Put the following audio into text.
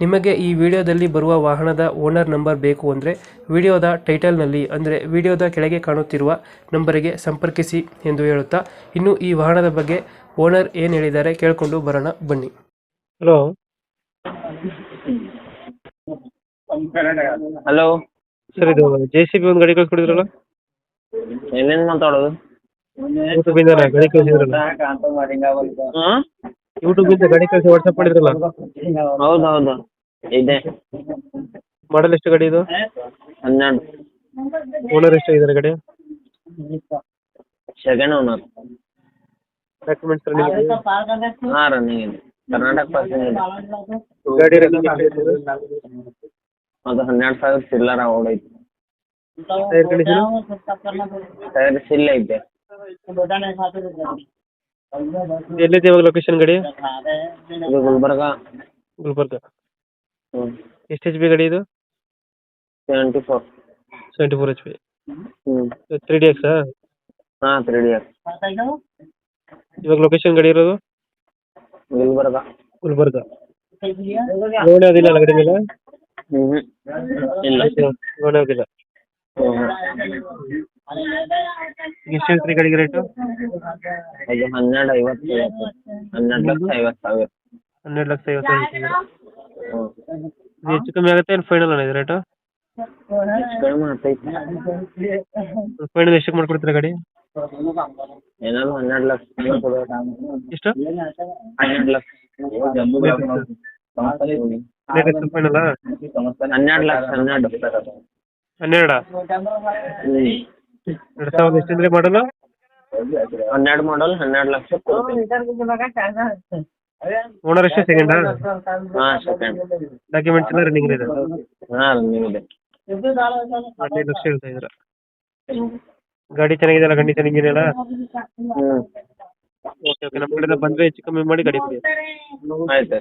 ನಿಮಗೆ ಈ ವಿಡಿಯೋದಲ್ಲಿ ಬರುವ ವಾಹನದ ಓನರ್ ನಂಬರ್ ಬೇಕು ಅಂದರೆ ವಿಡಿಯೋದ ಟೈಟಲ್ನಲ್ಲಿ ಅಂದರೆ ವಿಡಿಯೋದ ಕೆಳಗೆ ಕಾಣುತ್ತಿರುವ ನಂಬರಿಗೆ ಸಂಪರ್ಕಿಸಿ ಎಂದು ಹೇಳುತ್ತಾ ಇನ್ನು ಈ ವಾಹನದ ಬಗ್ಗೆ ಓನರ್ ಏನು ಹೇಳಿದ್ದಾರೆ ಕೇಳಿಕೊಂಡು ಬರೋಣ ಬನ್ನಿ. ಹಲೋ. ಹಲೋ. ಸರ್ ಇದು ಜೆ ಸಿ ಬಿ ಒಂದು ಗಾಡಿ ಕಳ್ಸ್ಕೊಡಿದ್ರಲ್ಲ? ಎಲ್ಲಿಂದ ಮಾತಾಡೋದು? ಯೂಟ್ಯೂಬಿಂದ ಗಾಡಿ ಕಳಿಸಿದ್ರಲ್ಲ? ಹಾಂ ಯೂಟ್ಯೂಬಿಂದ ಗಾಡಿ ಕಳಿಸಿ ವಾಟ್ಸಪ್ ಮಾಡಿದ್ರಲ್ಲ? ಹೌದು ಹೌದು ಇದೆ. ಮಾಡಲ್ ಎಷ್ಟು ಗಾಡಿ ಇದು? ಹನ್ನೆರಡು. ಓನರ್ ಎಷ್ಟಾಗಿದ್ದಾರೆ ಗಾಡಿ? ಸೆಕೆಂಡ್ ಓನರ್ ಡಾಕ್ಯುಮೆಂಟ್ಸ್ ರನ್ನಿಂಗ್ ಹಾಂ ರನ್ನಿಂಗ್ ಇದೆ. ಕರ್ನಾಟಕ ಪಾಸಿಂಗ್ ಇದೆ. ಗಾಡಿ ರನ್ನಿಂಗ್ ಅದು ಹನ್ನೆರಡು ಸಾವಿರ ಚಿಲ್ಲರ ಓಡೈತಿ ಟೈರ್ ಕಂಡೀಷನ್ ಟೈರ್ ಸಿಲ್ ಐತೆ. ಎಲ್ಲಿದೆ ಇವಾಗ ಲೊಕೇಶನ್ ಗಾಡಿ? ಇದು ಗುಲ್ಬರ್ಗ. ಗುಲ್ಬರ್ಗ. ಹ್ಞೂ ಎಷ್ಟು ಎಚ್ ಬಿ ಗಾಡಿ ಇದು? Seventy four seventy four H P ಹ್ಞೂ ತ್ರೀ ಡಿ ಎಕ್ಸಾ ಹಾಂ ತ್ರೀ ಡಿ ಎಕ್ಸ್ ಇವಾಗ ಲೊಕೇಶನ್ ಗಾಡಿ ಇರೋದು? ಗುಲ್ಬರ್ಗ. ಗುಲ್ಬರ್ಗ. ಲೋನ್ ಯಾವುದಿಲ್ಲ ಅಲ್ಲ ಗಾಡಿ ಮೇಲೆ? ಹ್ಞೂ ಇಲ್ಲ. ಲೋನ್ ಯಾವುದಿಲ್ಲ. ಹ್ಞೂ ಎಷ್ಟು ಹೇಳ್ತೀರಿ ಗಾಡಿಗೆ ರೇಟು ಹನ್ನೆರಡ್ ಹನ್ನೆರಡು ಐವತ್ತು ಐವತ್ತು ಹನ್ನೆರಡು ಲಕ್ಷ ಐವತ್ತು ಸಾವಿರ. ಹನ್ನೆರಡು ಲಕ್ಷ ಐವತ್ತು ಸಾವಿರ ಹೇಳ್ತಿದ್ದೀರಾ. ಹ್ಞೂ ಇದು ಹೆಚ್ಚು ಕಮ್ಮಿ ಆಗುತ್ತೆ ಏನು ಫೈನಲ್ ಅಣ್ಣ ಇದು ರೇಟು ಕಡಿಮೆ ಆಗ್ತೈತೆ ಫೈನಲ್ ಎಷ್ಟಕ್ಕೆ ಮಾಡ್ಕೊಡ್ತೀರಾ ಗಾಡಿ? ಏನಾದ್ರು ಹನ್ನೆರಡು ಲಕ್ಷ ಎಷ್ಟು? ಹನ್ನೆರಡು ಲಕ್ಷ. ಹನ್ನೆರಡು ಲಕ್ಷ ಹನ್ನೆರಡು. ಹನ್ನೆರಡ? ಎರಡ್ ಸಾವಿರದ ಎಷ್ಟು ಅಂದ್ರೆ ಮಾಡಲ್ಲ ಹನ್ನೆರಡು ಮಾಡಲ್ ಹನ್ನೆರಡು ಲಕ್ಷ ಓನರ್ ಎಷ್ಟೇ ಸೆಕೆಂಡಾ ಹಾಂ ಸೆಕೆಂಡ್ ಡಾಕ್ಯುಮೆಂಟ್ಸ್ ಎಲ್ಲ ರನ್ನಿಂಗ್ ಇದೆ. ಹಾಂ ರನ್ನಿಂಗ್ ಇದೆ. ಹದಿನೈದು ಲಕ್ಷ ಹೇಳ್ತಾ ಇದ್ರ. ಗಾಡಿ ಚೆನ್ನಾಗಿದೆಯಲ್ಲ ಗಂಡಿ ಚೆನ್ನಾಗಿದೆಯಲ್ಲ? ಓಕೆ ಓಕೆ ನಮ್ಮ ಕಡೆಯಿಂದ ಬಂದ್ರೆ ಹೆಚ್ಚು ಕಮ್ಮಿ ಮಾಡಿ ಗಾಡಿ ಕೊಡಿ. ಆಯ್ತು.